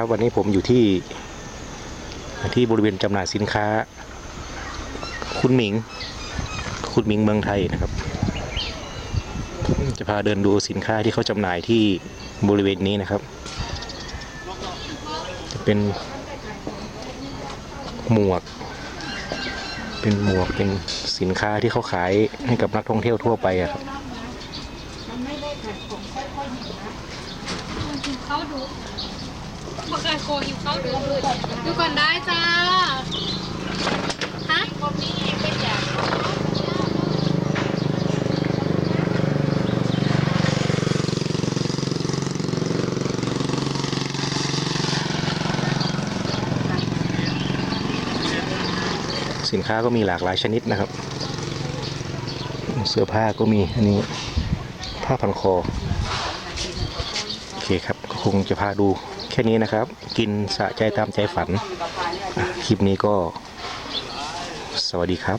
ครับวันนี้ผมอยู่ที่ ที่บริเวณจำหน่ายสินค้า คุณหมิง คุณหมิงเมืองไทยนะครับ จะพาเดินดูสินค้าที่เขาจำหน่ายที่บริเวณนี้นะครับ จะเป็นหมวก เป็นหมวกเป็นสินค้าที่เขาขายให้กับนักท่องเที่ยวทั่วไปอะครับหิวข้าวดู บอกไอโคหิวข้าวดูดูก่อนได้จ้า ฮะผมนี่เป็นอย่างสินค้าก็มีหลากหลายชนิดนะครับ เสื้อผ้าก็มีอันนี้ผ้าพันคอ โอเคครับ ก็คงจะพาดู ค่นี้นะครับ กินสะใจตามใจฝัน คลิปนี้ก็สวัสดีครับ